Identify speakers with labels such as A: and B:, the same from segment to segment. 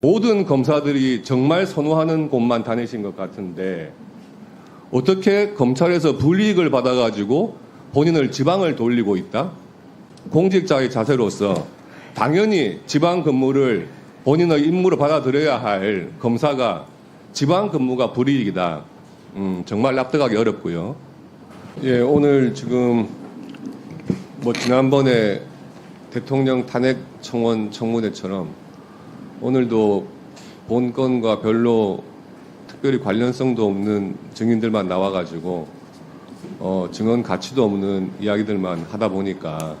A: 모든 검사들이 정말 선호하는 곳만 다니신 것 같은데 어떻게 검찰에서 불이익을 받아가지고 본인을 지방을 돌리고 있다? 공직자의 자세로서 당연히 지방 근무를 본인의 임무로 받아들여야 할 검사가 지방 근무가 불이익이다. 음, 정말 납득하기 어렵고요. 예, 오늘 지금 뭐 지난번에 대통령 탄핵 청원 청문회처럼 오늘도 본 건과 별로 특별히 관련성도 없는 증인들만 나와가지고 어, 증언 가치도 없는 이야기들만 하다 보니까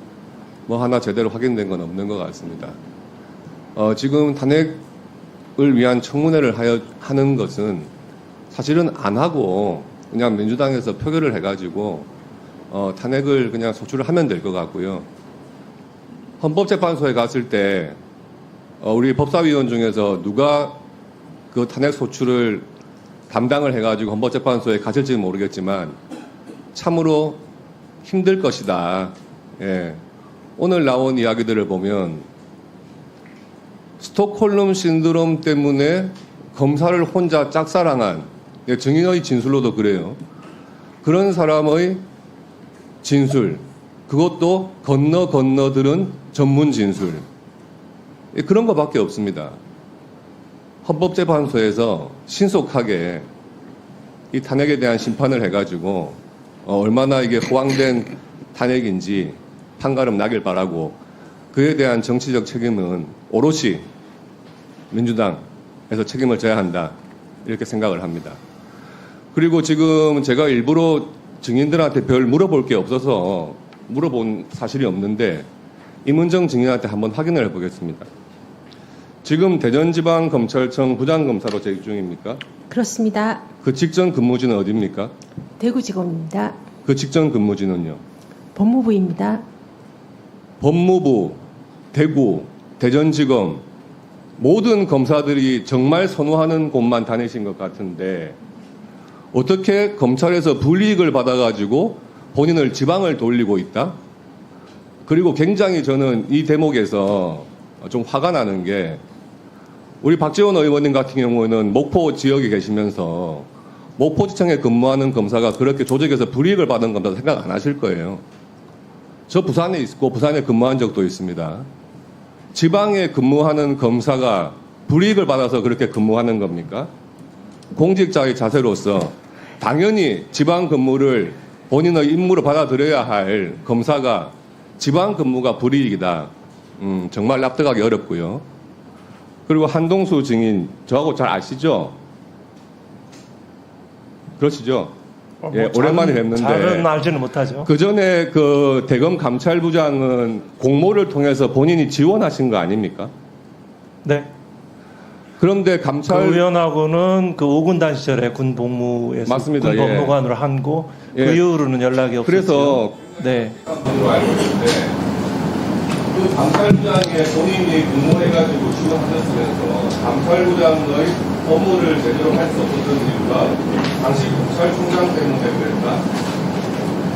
A: 뭐 하나 제대로 확인된 건 없는 것 같습니다. 어, 지금 탄핵을 위한 청문회를 하여, 하는 것은 사실은 안 하고 그냥 민주당에서 표결을 해가지고 어, 탄핵을 그냥 소추를 하면 될 것 같고요. 헌법재판소에 갔을 때 어, 우리 법사위원 중에서 누가 그 탄핵 소추를 담당을 해가지고 헌법재판소에 가실지는 모르겠지만 참으로 힘들 것이다. 예. 오늘 나온 이야기들을 보면 스톡홀름 신드롬 때문에 검사를 혼자 짝사랑한 예, 증인의 진술로도 그래요. 그런 사람의 진술, 그것도 건너 건너 들은 전문 진술. 예, 그런 것밖에 없습니다. 헌법재판소에서 신속하게 이 탄핵에 대한 심판을 해가지고 어, 얼마나 이게 호황된 탄핵인지 판가름 나길 바라고 그에 대한 정치적 책임은 오롯이 민주당에서 책임을 져야 한다 이렇게 생각을 합니다. 그리고 지금 제가 일부러 증인들한테 별 물어볼 게 없어서 물어본 사실이 없는데 임은정 증인한테 한번 확인을 해보겠습니다. 지금 대전지방검찰청 부장검사로 재직 중입니까?
B: 그렇습니다.
A: 그 직전 근무지는 어디입니까?
B: 대구지검입니다.
A: 그 직전 근무지는요?
B: 법무부입니다.
A: 법무부, 대구, 대전지검 모든 검사들이 정말 선호하는 곳만 다니신 것 같은데 어떻게 검찰에서 불이익을 받아가지고 본인을 지방을 돌리고 있다? 그리고 굉장히 저는 이 대목에서 좀 화가 나는 게 우리 박지원 의원님 같은 경우는 목포 지역에 계시면서 목포지청에 근무하는 검사가 그렇게 조직에서 불이익을 받은 검사 생각 안 하실 거예요. 저 부산에 있고 부산에 근무한 적도 있습니다. 지방에 근무하는 검사가 불이익을 받아서 그렇게 근무하는 겁니까? 공직자의 자세로서 당연히 지방 근무를 본인의 임무로 받아들여야 할 검사가 지방 근무가 불이익이다. 음, 정말 납득하기 어렵고요. 그리고 한동수 증인 저하고 잘 아시죠? 그러시죠?
C: 어,
A: 예,
C: 뭐
A: 오랜만에
C: 잘은-
A: 뵀는데.
C: 잘은 알지는 못하죠.
A: 그 전에 그 대검 감찰부장은 공모를 통해서 본인이 지원하신 거 아닙니까?
C: 네.
A: 그런데
C: 그
A: 감찰
C: 의원하고는 그 5군단 시절에 군 복무에서
A: 맞습니다.
C: 군
A: 예.
C: 법무관으로 한고
A: 예.
C: 그 이후로는 연락이 없었죠.
A: 그래서
C: 네.
A: 감찰부장에 본인이 공모해가지고 지원하셨으면서 감찰부장의 업무를 제대로 할 수 없었던 이유가 당시 검찰총장 때문에 그랬다.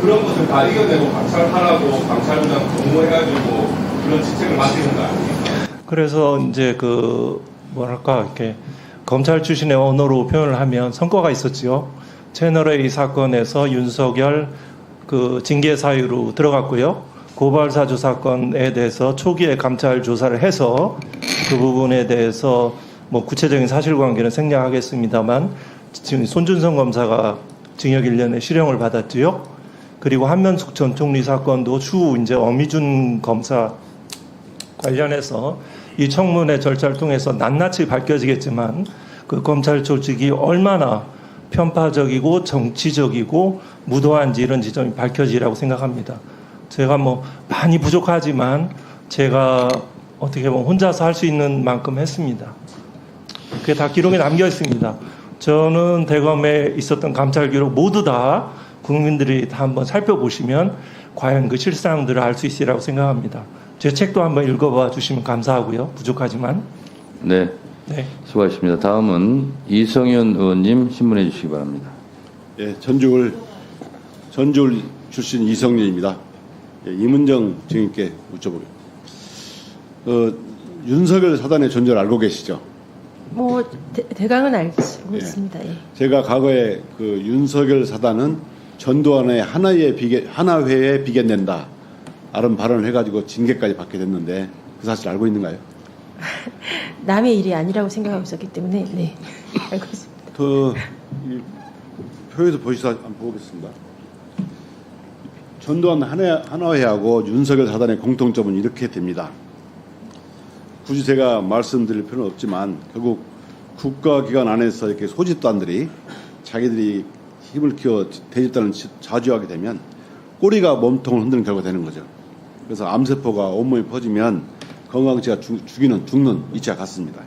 A: 그런 것을 다 이겨내고 감찰하라고 감찰부장 공모해가지고 그런 직책을 맡기는 거 아닙니까?
C: 그래서 이제 그 뭐랄까 이렇게 검찰 출신의 언어로 표현을 하면 성과가 있었지요. 채널 A 사건에서 윤석열 그 징계 사유로 들어갔고요. 고발 사주 사건에 대해서 초기에 감찰 조사를 해서 그 부분에 대해서 뭐 구체적인 사실관계는 생략하겠습니다만 지금 손준성 검사가 징역 1년의 실형을 받았지요. 그리고 한면숙 전 총리 사건도 추후 이제 어미준 검사 관련해서 이 청문회 절차를 통해서 낱낱이 밝혀지겠지만 그 검찰 조직이 얼마나 편파적이고 정치적이고 무도한지 이런 지점이 밝혀지라고 생각합니다. 제가 뭐 많이 부족하지만 제가 어떻게 보면 혼자서 할 수 있는 만큼 했습니다. 그게 다 기록에 남겨 있습니다. 저는 대검에 있었던 감찰 기록 모두 다 국민들이 다 한번 살펴보시면 과연 그 실상들을 알 수 있으리라고 생각합니다. 제 책도 한번 읽어봐 주시면 감사하고요. 부족하지만.
D: 네,
C: 네.
D: 수고하십니다. 다음은 이성현 의원님 신문해 주시기 바랍니다.
E: 예, 전주울 전주울 출신 이성윤입니다. 예, 이문정 증인께 여쭤보겠습니다. 어, 윤석열 사단의 존재를 알고 계시죠?
B: 뭐 대, 강은 알고
E: 예.
B: 있습니다. 예.
E: 제가 과거에 그 윤석열 사단은 전두환의 하나의 비계, 하나회에 비견된다. 라는 발언을 해가지고 징계까지 받게 됐는데 그 사실 알고 있는가요?
B: 남의 일이 아니라고 생각하고 있었기 때문에 네 알고 있습니다.
E: 그 이, 표에서 보시다 한번 보겠습니다. 전두환 하나회하고 윤석열 사단의 공통점은 이렇게 됩니다. 굳이 제가 말씀드릴 필요는 없지만 결국 국가기관 안에서 이렇게 소집단들이 자기들이 힘을 키워 대집단을 지- 자주하게 되면 꼬리가 몸통을 흔드는 결과가 되는 거죠. 그래서 암세포가 온몸에 퍼지면 건강지가 죽- 죽이는 죽는 이치와 같습니다.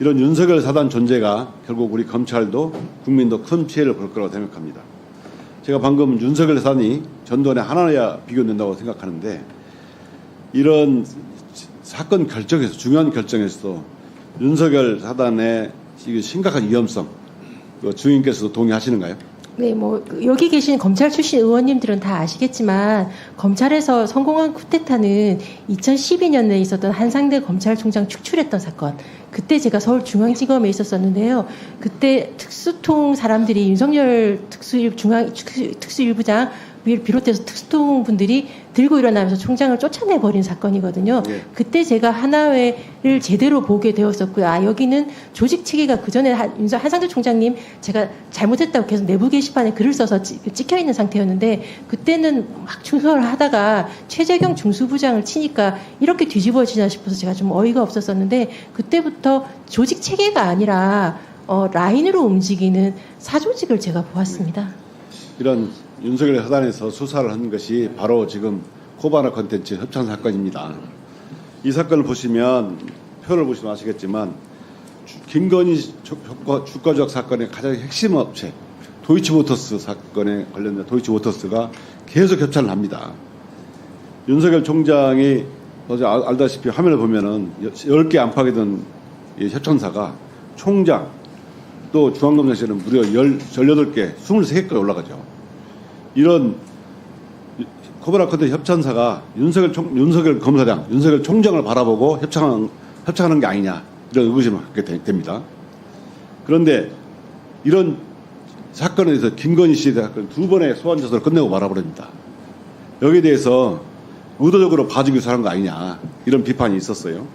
E: 이런 윤석열 사단 존재가 결국 우리 검찰도 국민도 큰 피해를 볼 거라고 생각합니다. 제가 방금 윤석열 사단이 전두환의 하나야 비교된다고 생각하는데 이런 사건 결정에서 중요한 결정에서 윤석열 사단의 이 심각한 위험성 그 주인께서도 동의하시는가요?
B: 네, 뭐 여기 계신 검찰 출신 의원님들은 다 아시겠지만 검찰에서 성공한 쿠데타는 2012년에 있었던 한상대 검찰총장 축출했던 사건. 그때 제가 서울중앙지검에 있었었는데요. 그때 특수통 사람들이 윤석열 특수일 중앙 특수- 특수일부장 비롯해서 특수통 분들이 들고 일어나면서 총장을 쫓아내 버린 사건이거든요.
E: 예.
B: 그때 제가 하나회를 제대로 보게 되었었고요. 아 여기는 조직 체계가 그 전에 윤석 한상대 총장님 제가 잘못했다고 계속 내부 게시판에 글을 써서 찌- 찍혀 있는 상태였는데 그때는 막 충성을 하다가 최재경 중수부장을 치니까 이렇게 뒤집어지나 싶어서 제가 좀 어이가 없었었는데 그때부터 조직 체계가 아니라 어, 라인으로 움직이는 사조직을 제가 보았습니다.
E: 이런 윤석열 사단에서 수사를 한 것이 바로 지금 코바나 컨텐츠 협찬 사건입니다. 이 사건을 보시면 표를 보시면 아시겠지만 주- 김건희 주- 주가, 주가조작 사건의 가장 핵심 업체 도이치모터스 사건에 관련된 도이치모터스가 계속 협찬을 합니다. 윤석열 총장이 어제 알- 알다시피 화면을 보면은 10개 안팎이던 이 협찬사가 총장 또 중앙검사실은 무려 18개, 23개까지 올라가죠. 이런 코브라 컨텐 협찬사가 윤석열, 총, 윤석열 검사장, 윤석열 총장을 바라보고 협찬, 협찬하는 게 아니냐 이런 의구심을 갖게 되- 됩니다. 그런데 이런 사건에 대해서 김건희 대한 사건 두 번의 소환 조사를 끝내고 말아버립니다. 여기에 대해서 의도적으로 봐주기 위해서 하는 거 아니냐 이런 비판이 있었어요.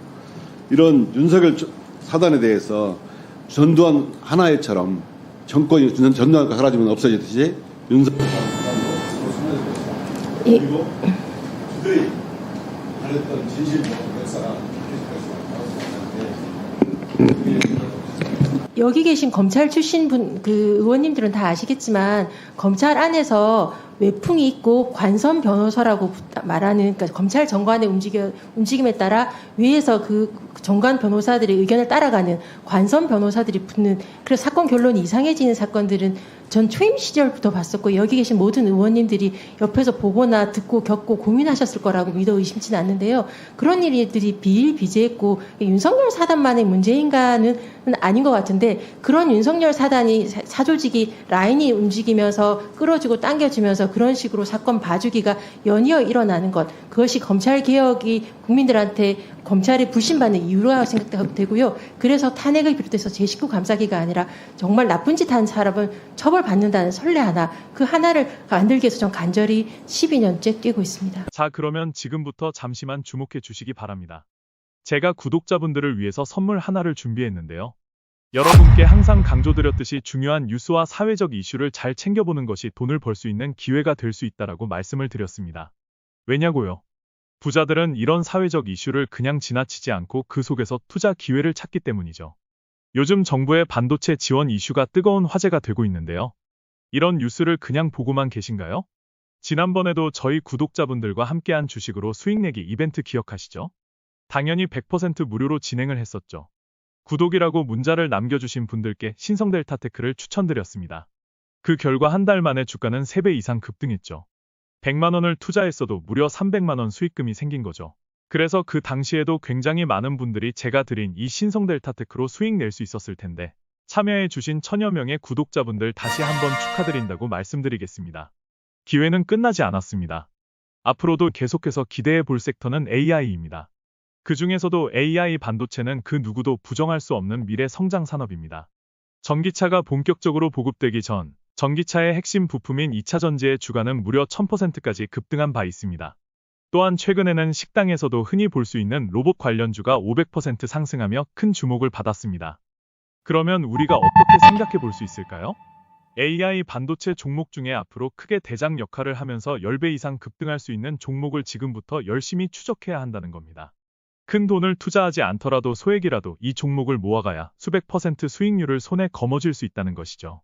E: 이런 윤석열 조- 사단에 대해서 전두환 하나회처럼 정권이 전- 전두환가 사라지면 없어지듯이 윤석열
B: 예.
E: 그리고 그들이 가렸던 진실 역사가
B: 여기 계신 검찰 출신 분, 그 의원님들은 다 아시겠지만 검찰 안에서 외풍이 있고 관선 변호사라고 부- 말하는 그러니까 검찰 정관의 움직여, 움직임에 따라 위에서 그 정관 변호사들의 의견을 따라가는 관선 변호사들이 붙는 그래서 사건 결론이 이상해지는 사건들은 전 초임 시절부터 봤었고 여기 계신 모든 의원님들이 옆에서 보거나 듣고 겪고 고민하셨을 거라고 믿어 의심치는 않는데요. 그런 일들이 비일비재했고 윤석열 사단만의 문제인가는 아닌 것 같은데 그런 윤석열 사단이 사- 사조직이 라인이 움직이면서 끌어주고 당겨주면서 그런 식으로 사건 봐주기가 연이어 일어나는 것 그것이 검찰 개혁이 국민들한테 검찰에 불신받는 이유라고 생각되고요. 그래서 탄핵을 비롯해서 제 식구 감싸기가 아니라 정말 나쁜 짓 한 사람은 처벌받는다는 선례 하나 그 하나를 만들기 위해서 전 간절히 12년째 뛰고 있습니다.
F: 자, 그러면 지금부터 잠시만 주목해 주시기 바랍니다. 제가 구독자분들을 위해서 선물 하나를 준비했는데요. 여러분께 항상 강조드렸듯이 중요한 뉴스와 사회적 이슈를 잘 챙겨보는 것이 돈을 벌 수 있는 기회가 될 수 있다라고 말씀을 드렸습니다. 왜냐고요? 부자들은 이런 사회적 이슈를 그냥 지나치지 않고 그 속에서 투자 기회를 찾기 때문이죠. 요즘 정부의 반도체 지원 이슈가 뜨거운 화제가 되고 있는데요. 이런 뉴스를 그냥 보고만 계신가요? 지난번에도 저희 구독자분들과 함께한 주식으로 수익 내기 이벤트 기억하시죠? 당연히 100% 무료로 진행을 했었죠. 구독이라고 문자를 남겨주신 분들께 신성 델타테크를 추천드렸습니다. 그 결과 한 달 만에 주가는 3배 이상 급등했죠. 100만 원을 투자했어도 무려 300만 원 수익금이 생긴 거죠. 그래서 그 당시에도 굉장히 많은 분들이 제가 드린 이 신성 델타테크로 수익 낼 수 있었을 텐데 참여해 주신 천여 명의 구독자분들 다시 한번 축하드린다고 말씀드리겠습니다. 기회는 끝나지 않았습니다. 앞으로도 계속해서 기대해 볼 섹터는 AI입니다. 그 중에서도 AI 반도체는 그 누구도 부정할 수 없는 미래 성장 산업입니다. 전기차가 본격적으로 보급되기 전 전기차의 핵심 부품인 2차 전지의 주가는 무려 1000%까지 급등한 바 있습니다. 또한 최근에는 식당에서도 흔히 볼 수 있는 로봇 관련주가 500% 상승하며 큰 주목을 받았습니다. 그러면 우리가 어떻게 생각해 볼 수 있을까요? AI 반도체 종목 중에 앞으로 크게 대장 역할을 하면서 10배 이상 급등할 수 있는 종목을 지금부터 열심히 추적해야 한다는 겁니다. 큰 돈을 투자하지 않더라도 소액이라도 이 종목을 모아가야 수백 퍼센트 수익률을 손에 거머쥘 수 있다는 것이죠.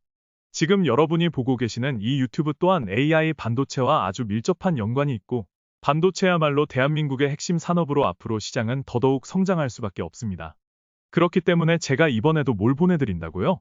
F: 지금 여러분이 보고 계시는 이 유튜브 또한 AI 반도체와 아주 밀접한 연관이 있고 반도체야말로 대한민국의 핵심 산업으로 앞으로 시장은 더더욱 성장할 수밖에 없습니다. 그렇기 때문에 제가 이번에도 뭘 보내드린다고요?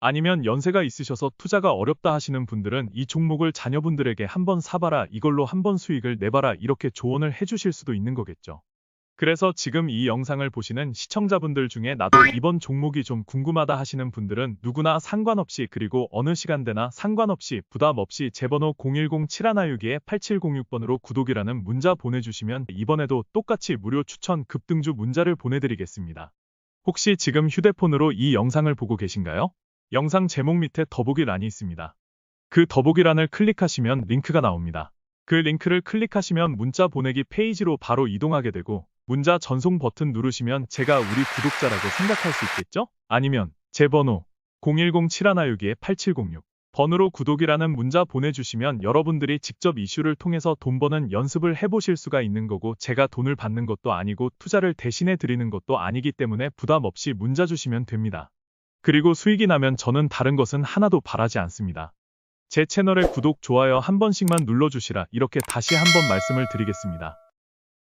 F: 아니면 연세가 있으셔서 투자가 어렵다 하시는 분들은 이 종목을 자녀분들에게 한번 사봐라 이걸로 한번 수익을 내봐라 이렇게 조언을 해주실 수도 있는 거겠죠. 그래서 지금 이 영상을 보시는 시청자분들 중에 나도 이번 종목이 좀 궁금하다 하시는 분들은 누구나 상관없이 그리고 어느 시간대나 상관없이 부담 없이 제 번호 010-7162-8706번으로 구독이라는 문자 보내주시면 이번에도 똑같이 무료 추천 급등주 문자를 보내드리겠습니다. 혹시 지금 휴대폰으로 이 영상을 보고 계신가요? 영상 제목 밑에 더보기 란이 있습니다. 그 더보기 란을 클릭하시면 링크가 나옵니다. 그 링크를 클릭하시면 문자 보내기 페이지로 바로 이동하게 되고 문자 전송 버튼 누르시면 제가 우리 구독자라고 생각할 수 있겠죠? 아니면 제 번호 010-7162-8706 번호로 구독이라는 문자 보내주시면 여러분들이 직접 이슈를 통해서 돈 버는 연습을 해보실 수가 있는 거고 제가 돈을 받는 것도 아니고 투자를 대신해 드리는 것도 아니기 때문에 부담 없이 문자 주시면 됩니다. 그리고 수익이 나면 저는 다른 것은 하나도 바라지 않습니다. 제 채널에 구독, 좋아요 한 번씩만 눌러주시라 이렇게 다시 한번 말씀을 드리겠습니다.